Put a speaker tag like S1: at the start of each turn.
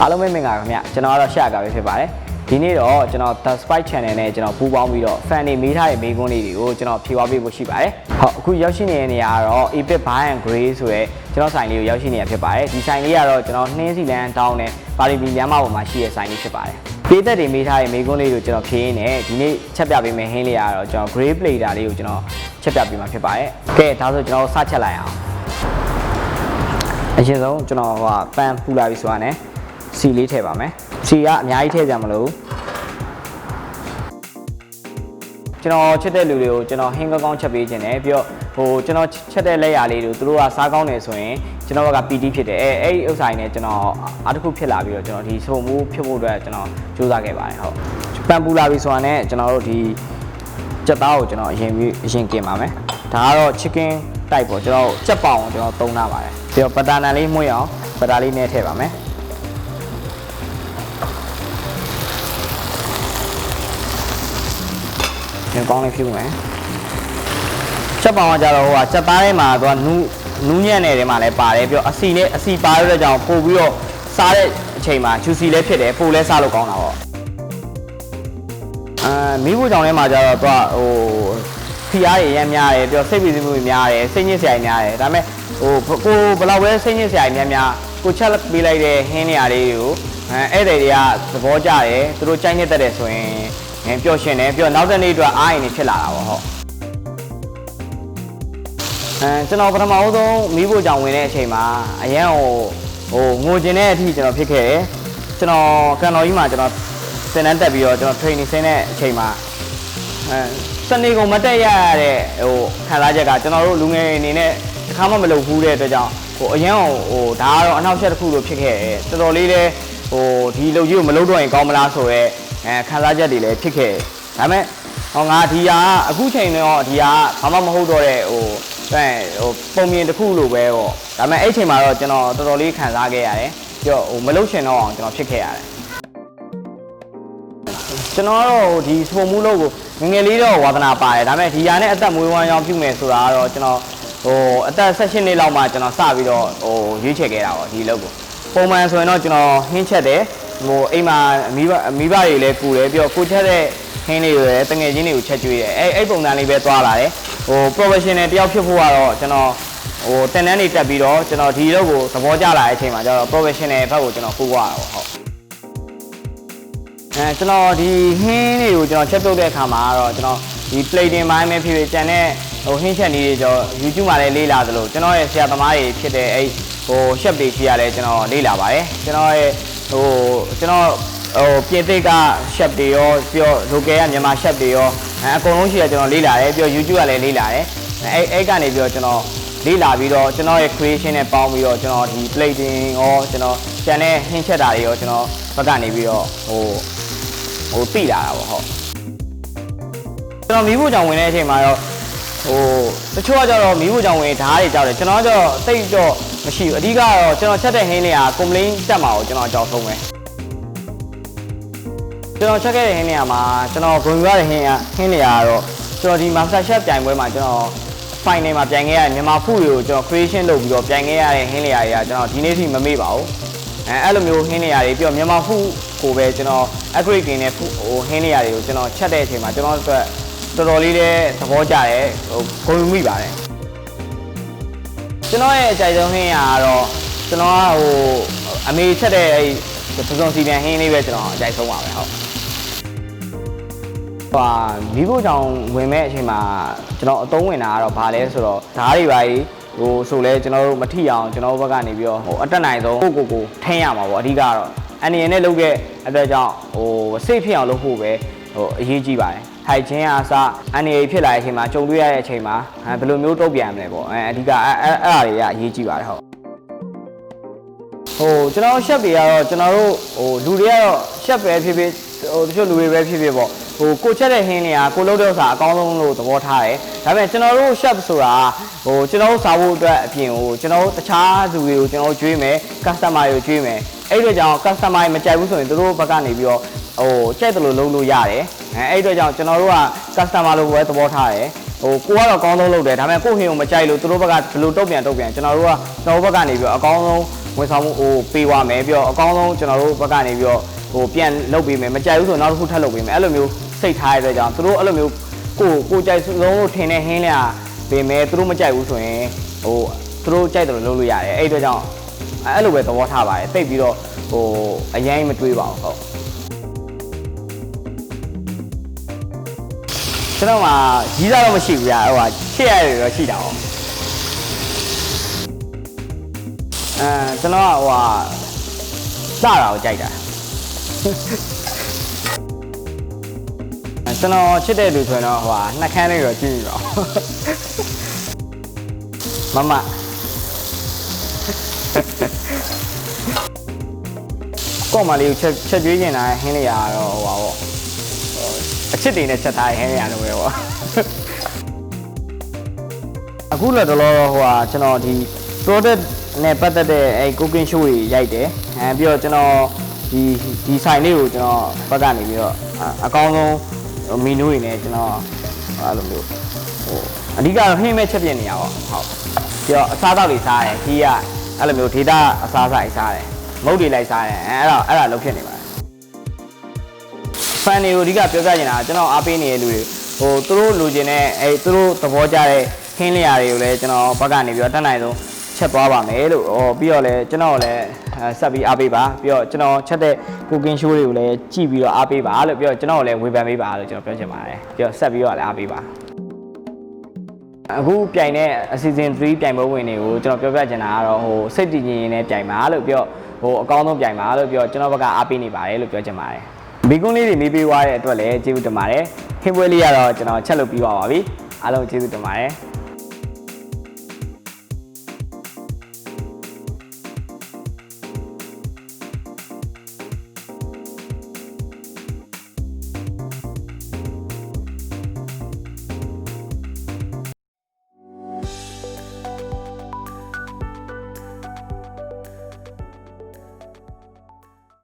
S1: အားလုံးပဲမင်္ဂလာပါခင်ဗျကျွန်တော်ကတော့ရှာကာပဲဖြစ်ပါတယ်ဒီနေ့တော့ကျွန်တော် The Spike Channel နဲ့ကျွန်တော်ပူးပေါင်းပြီးတော့ fan တွေမေးထားတဲ့မေးခွန်းလေးတွေကိုကျွန်တော်ဖြေသွားပေးဖို့ရှိပါတယ်ဟုတ်အခုရောက်ရှိနေတဲ့နေရာကတော့ Epic Bar and Grey ဆိုတဲ့ကျွန်တော်ဆိုင်လေးကိုရောက်ရှိနေတာဖြစ်ပါတယ်ဒီဆိုင်လေးကတော့ကျွန်တော်နှင်းစီလန်တောင်းနဲ့ပါရီပီလမ်းမပေါ်မှာရှိတဲ့ဆိုင်လေးဖြစ်ပါတယ်ပေးသက်တွေမေးထားတဲ့မေးခွန်းလေးကိုကျွန်တော်ဖြေရင်းနဲ့ဒီနေ့ချက်ပြပေးမယ့်ဟင်းလေးကတော့ကျွန်တော် Grey Plater လေးကိုကျွန်တော်ချက်ပြပေးမှာဖြစ်ပါတယ်ကဲဒါဆိုကျွန်တော်စချက်လိုက်အောင်အရင်ဆုံးကျွန်တော်ဟိုပန်ပူလာပြီဆိုတာ ਨੇ စီလေးထည့်ပါမယ်စီကအများကြီးထည့်ကြမလို့ကျွန်တော်ချက်တဲ့လူတွေကိုကျွန်တော်ဟင်းကောင်းကောင်းချက်ပေးခြင်းတယ်ပြီးတော့ဟိုကျွန်တော်ချက်တဲ့လက်ရာလေးတွေသူတို့ကစားကောင်းတယ်ဆိုရင်ကျွန်တော်က PT ဖြစ်တယ်အဲအဲ့ဒီဥစ္စာတွေနဲ့ကျွန်တော်အားတစ်ခုဖြစ်လာပြီးတော့ကျွန်တော်ဒီစုံမှုဖြစ်ဖို့အတွက်ကျွန်တော်ကြိုးစားခဲ့ပါတယ်ဟုတ်ပန်ပူလာပြီဆိုတာ ਨੇ ကျွန်တော်တို့ဒီကြက်သားကိုကျွန်တော်အရင်ပြီးအရင်กินပါမယ်ဒါကတော့ chicken type ပေါ့ကျွန်တော်ကြက်ပေါင်ကိုကျွန်တော်သုံးထားပါတယ်ပြီးတော့ပတာနန်လေးမှုရအောင်ပတာလေးနဲ့ထည့်ပါမယ် ဒီကောင်းလေးဖြူမယ်ချက်ပေါင်ကကြတော့ဟိုကချက်သားထဲမှာသူကနူးနူးညံ့နေတဲ့မှာလည်းပါတယ်ပြီးတော့အစီနဲ့အစီပါရတဲ့ကြောင့်ပို့ပြီးတော့စားတဲ့အချိန်မှာ juicy လည်းဖြစ်တယ်ပို့လည်းစားလို့ကောင်းတာပေါ့အာမီးဖို့ကြောင့်ထဲမှာကြတော့သူကဟိုဖီအားတွေရမ်းများတယ်ပြီးတော့စိတ်ပီစီမှုတွေများတယ်စိတ်ညစ်စရာတွေများတယ်ဒါပေမဲ့ဟိုကိုဘယ်လောက်ပဲစိတ်ညစ်စရာတွေများများကိုချက်ပေးလိုက်တဲ့ဟင်းနေရာလေးတွေကိုအဲဧည့်သည်တွေကသဘောကျတယ်သူတို့ကြိုက်နေတတ်တယ်ဆိုရင် အဲပျော်ရွှင်တယ်ပြီးတော့နောက်တဲ့နေ့အတွက်အားရင်နေဖြစ်လာတာပေါ့ဟုတ်အဲကျွန်တော်ပထမအဆုံးမီးဖို့ကြောင်ဝင်တဲ့အချိန်မှာအရန်ဟိုဟိုငိုကျင်တဲ့အထိကျွန်တော်ဖြစ်ခဲ့တယ်ကျွန်တော်ကန်တော်ကြီးမှာကျွန်တော်စင်တန်းတက်ပြီးတော့ကျွန်တော် training ဆင်းတဲ့အချိန်မှာအဲစနေကုန်မတက်ရရတဲ့ဟိုခံစားချက်ကကျွန်တော်တို့လူငယ်အနေနဲ့တစ်ခါမှမလုပ်ဘူးတဲ့အတွက်ကြောင့်ဟိုအရန်ဟိုဟိုဒါကတော့အနောက်ချက်တစ်ခုလိုဖြစ်ခဲ့တယ်တော်တော်လေးလည်းဟိုဒီလုပ်ကြီးကိုမလုပ်တော့ရင်ကောင်းမလားဆိုတော့ အဲခံစားချက်တွေလည်းဖြစ်ခဲ့တယ်ဒါပေမဲ့ဟောငါဒီဟာအခုချိန်တော့ဒီဟာဘာမှမဟုတ်တော့တဲ့ဟိုအဲဟိုပုံမြင်တစ်ခုလိုပဲပေါ့ဒါပေမဲ့အဲ့ချိန်မှာတော့ကျွန်တော်တော်တော်လေးခံစားခဲ့ရတယ်ပြီးတော့ဟိုမလုပ်ချင်တော့အောင်ကျွန်တော်ဖြစ်ခဲ့ရတယ်ကျွန်တော်ကတော့ဟိုဒီစပုံမှုလို့ကိုငယ်ငယ်လေးတော့ဝါသနာပါတယ်ဒါပေမဲ့ဒီဟာနဲ့အသက်မွေးဝမ်းကြောင်းပြုမယ်ဆိုတာကတော့ကျွန်တော်ဟိုအသက်16နှစ်လောက်မှကျွန်တော်စပြီးတော့ဟိုရွေးချယ်ခဲ့တာပေါ့ဒီလုပ်ကိုပုံမှန်ဆိုရင်တော့ကျွန်တော်ဟင်းချက်တယ် ဟိုအိမ်မှာမိဘမိဘတွေလည်းကူတယ်ပြီးတော့ကိုချက်တဲ့ဟင်းလေးတွေလည်းတငယ်ချင်းတွေကိုချက်ကျွေးတယ်အဲ့အဲ့ပုံစံလေးပဲသွားလာတယ်ဟို professional တယောက်ဖြစ်ဖို့ကတော့ကျွန်တော်ဟိုတင်တန်းနေတက်ပြီးတော့ကျွန်တော်ဒီလုပ်ကိုသဘောကျလာတဲ့အချိန်မှာကျတော့ professional ဘက်ကိုကျွန်တော်ပို့သွားတာပေါ့ဟုတ်အဲကျွန်တော်ဒီဟင်းတွေကိုကျွန်တော်ချက်ပြုတ်တဲ့အခါမှာတော့ကျွန်တော်ဒီ plating ဘိုင်းပဲဖြစ်ဖြစ်ကြံတဲ့ဟိုဟင်းချက်နည်းတွေကျွန်တော် YouTube မှာလည်းလေ့လာသလိုကျွန်တော်ရဲ့ဆရာသမားတွေဖြစ်တဲ့အဲ့ဟို chef တွေရှိရလဲကျွန်တော်လေ့လာပါတယ်ကျွန်တော်ရဲ့ ဟိုကျွန်တော်ဟိုပြင်သစ်က chef တွေရောပြီးတော့ local ကမြန်မာ chef တွေရောအဲအကုန်လုံးရှိရကျွန်တော်လေ့လာတယ်ပြီးတော့ YouTube ကလည်းလေ့လာတယ်အဲအဲ့ကနေပြီးတော့ကျွန်တော်လေ့လာပြီးတော့ကျွန်တော်ရဲ့ creation နဲ့ပေါင်းပြီးတော့ကျွန်တော်ဒီ plating ရောကျွန်တော်ကျန်တဲ့ဟင်းချက်တာတွေရောကျွန်တော်ဘက်ကနေပြီးတော့ဟိုဟိုသိလာတာပေါ့ဟုတ်ကျွန်တော်မီးဖို့ကြောင်ဝင်တဲ့အချိန်မှာတော့ဟိုတချို့ကကြတော့မီးဖို့ကြောင်ဝင်ဓာတ်တွေကြောက်တယ်ကျွန်တော်ကကြတော့တိတ်တော့ မရှိဘူးအဓိကတော့ကျွန်တော်ချက်တဲ့ဟင်းတွေက complain တက်မှာကိုကျွန်တော်အကြောက်ဆုံးပဲကျွန်တော်ချက်ခဲ့တဲ့ဟင်းတွေကမှာကျွန်တော်ဂုဏ်ယူရတဲ့ဟင်းကဟင်းတွေကတော့ကျွန်တော်ဒီ master chef ပြိုင်ပွဲမှာကျွန်တော် final မှာပြိုင်ခဲ့ရမြန်မာဖူးတွေကိုကျွန်တော် creation လုပ်ပြီးတော့ပြိုင်ခဲ့ရတဲ့ဟင်းတွေတွေကကျွန်တော်ဒီနေ့ထိမမေ့ပါဘူးအဲအဲ့လိုမျိုးဟင်းနေရာတွေပြီးတော့မြန်မာဖူးကိုပဲကျွန်တော် accurate กินတဲ့ဖူးဟိုဟင်းနေရာတွေကိုကျွန်တော်ချက်တဲ့အချိန်မှာကျွန်တော်အတွက်တော်တော်လေးလည်းသဘောကျတယ်ဟိုဂုဏ်ယူမိပါတယ် ကျွန်တော်ရဲ့အကြိုက်ဆုံးဟင်းရာကတော့ကျွန်တော်ကဟိုအမေချက်တဲ့အဲ့ပစုံစီပြန်ဟင်းလေးပဲကျွန်တော်အကြိုက်ဆုံးပါပဲဟုတ်ဟာမီးဖို့ကြောင်ဝင်မဲ့အချိန်မှာကျွန်တော်အသုံးဝင်တာကတော့ဘာလဲဆိုတော့ဓာတ်တွေပါကြီးဟိုဆိုလဲကျွန်တော်တို့မထိအောင်ကျွန်တော်တို့ဘက်ကနေပြီးတော့ဟိုအတက်နိုင်ဆုံးကိုကိုကိုထင်းရမှာပေါ့အဓိကတော့အန်နီယန်နဲ့လုပ်ခဲ့အတွက်ကြောင့်ဟိုစိတ်ဖြစ်အောင်လုပ်ဖို့ပဲဟိုအရေးကြီးပါတယ် ထိုက်ချင်းအားစအန်နီယန်ဖြစ်လာတဲ့အချိန်မှာကြုံတွေ့ရတဲ့အချိန်မှာဘယ်လိုမျိုးတုံ့ပြန်မလဲပေါ့အဲအဓိကအဲအဲ့အဲ့အရာတွေကအရေးကြီးပါတယ်ဟုတ်ဟိုကျွန်တော်ရှက်တွေကတော့ကျွန်တော်တို့ဟိုလူတွေကတော့ရှက်ပဲဖြစ်ဖြစ်ဟိုတချို့လူတွေပဲဖြစ်ဖြစ်ပေါ့ဟိုကိုချက်တဲ့ဟင်းတွေကကိုလုံးတဲ့ဥစ္စာအကောင်းဆုံးလို့သဘောထားတယ်ဒါပေမဲ့ကျွန်တော်တို့ရှက်ဆိုတာဟိုကျွန်တော်တို့စားဖို့အတွက်အပြင်ဟိုကျွန်တော်တို့တခြားသူတွေကိုကျွန်တော်တို့ကျွေးမယ် customer တွေကိုကျွေးမယ်အဲ့ဒီတော့ကြောင့် customer တွေမကြိုက်ဘူးဆိုရင်သူတို့ဘက်ကနေပြီးတော့ ဟိုကြိုက်တယ်လို့လုံးလို့ရတယ်အဲအဲ့ဒီတော့ကြောင့်ကျွန်တော်တို့က customer လို့ပဲသဘောထားတယ်ဟိုကိုကတော့အကောင်းဆုံးလုပ်တယ်ဒါပေမဲ့ကိုယ့်ဟင်းကိုမကြိုက်လို့သူတို့ဘက်ကဘယ်လိုတုတ်ပြန်တုတ်ပြန်ကျွန်တော်တို့ကကျွန်တော်တို့ဘက်ကနေပြီးတော့အကောင်းဆုံးဟဝန်ဆောင်မှုဟိုပေးသွားမယ်ပြီးတော့အကောင်းဆုံးကျွန်တော်တို့ဘက်ကနေပြီးတော့ဟိုပြန်လုပ်ပေးမယ်မကြိုက်ဘူးဆိုတော့နောက်တစ်ခုထပ်လုပ်ပေးမယ်အဲ့လိုမျိုးစိတ်ထားရတဲ့အတွက်ကြောင့်သူတို့အဲ့လိုမျိုးကိုကိုကြိုက်ဆုံးလို့ထင်တဲ့ဟင်းလျာပေးမယ်သူတို့မကြိုက်ဘူးဆိုရင်ဟိုသူတို့ကြိုက်တယ်လို့လုပ်လို့ရတယ်အဲ့ဒီအတွက်ကြောင့်အဲ့လိုပဲသဘောထားပါတယ်တိတ်ပြီးတော့ဟိုအရင်မတွေးပါဘူးဟုတ် ကျွန်တော်မှာကြီးစားတော့မရှိဘူးဗျာဟိုဟာရှေ့ရတယ်တော့ရှိတာ哦အဲကျွန်တော်ကဟိုဟာစတာကိုကြိုက်တာအဲကျွန်တော်ချစ်တဲ့လူဆိုရင်တော့ဟိုဟာနှက်ခမ်းလေးတော့ကြည့်ပြီးတော့မမကော့မလေးကိုချက်ချက်ကျွေးနေတာဟင်းလေးရတော့ဟိုပါပေါ့ အချစ်တွေနဲ့ချက်ထားရင်ဟဲရလို့ပဲပေါ့အခုလည်းတော့ဟိုဟာကျွန်တော်ဒီ product နဲ့ပတ်သက်တဲ့အဲ cooking show တွေရိုက်တယ်အဲပြီးတော့ကျွန်တော်ဒီဒီဆိုင်လေးကိုကျွန်တော်ဘက်ကနေပြီးတော့အကောင်းဆုံးမီနူးတွေနဲ့ကျွန်တော်အဲ့လိုမျိုးဟိုအဓိကတော့ဟင်းမဲ့ချက်ပြနေရပါဟုတ်ပြီးတော့အစားအသောက်တွေစားတယ်ဒီကအဲ့လိုမျိုးဒေတာအစားအစာတွေစားတယ်မုတ်တွေလိုက်စားတယ်အဲအဲ့ဒါအဲ့ဒါလုပ်ဖြစ်နေပါ တယ်ဖန်တွေကိုအဓိကပြောပြချင်တာကကျွန်တော်အားပေးနေတဲ့လူတွေဟိုသူတို့လိုချင်တဲ့အဲသူတို့သဘောကျတဲ့ခင်းလျာတွေကိုလည်းကျွန်တော်ဘက်ကနေပြီးတော့တက်နိုင်ဆုံးချက်သွားပါမယ်လို့ဟောပြီးတော့လည်းကျွန်တော်လည်းအဲဆက်ပြီးအားပေးပါပြီးတော့ကျွန်တော်ချက်တဲ့ cooking show တွေကိုလည်းကြည့်ပြီးတော့အားပေးပါလို့ပြီးတော့ကျွန်တော်လည်းဝေဖန်ပေးပါလို့ကျွန်တော်ပြောချင်ပါတယ်ပြီးတော့ဆက်ပြီးတော့လည်းအားပေးပါအခုပြိုင်တဲ့အစီအစဉ်3ပြိုင်ပွဲဝင်တွေကိုကျွန်တော်ပြောပြချင်တာကတော့ဟိုစိတ်တည်ငြိမ်ရင်လည်းပြိုင်ပါလို့ပြောဟိုအကောင်းဆုံးပြိုင်ပါလို့ပြောကျွန်တော်ဘက်ကအားပေးနေပါတယ်လို့ပြောချင်ပါတယ် မိကွန်းလေးတွေမေးပေးသွားတဲ့အတွက်လည်းကျေးဇူးတင်ပါတယ်။ခင်းပွဲလေးကတော့ကျွန်တော်ချက်လုပ်ပြီးပါပါပြီ။အားလုံးကျေးဇူးတင်ပါတယ်။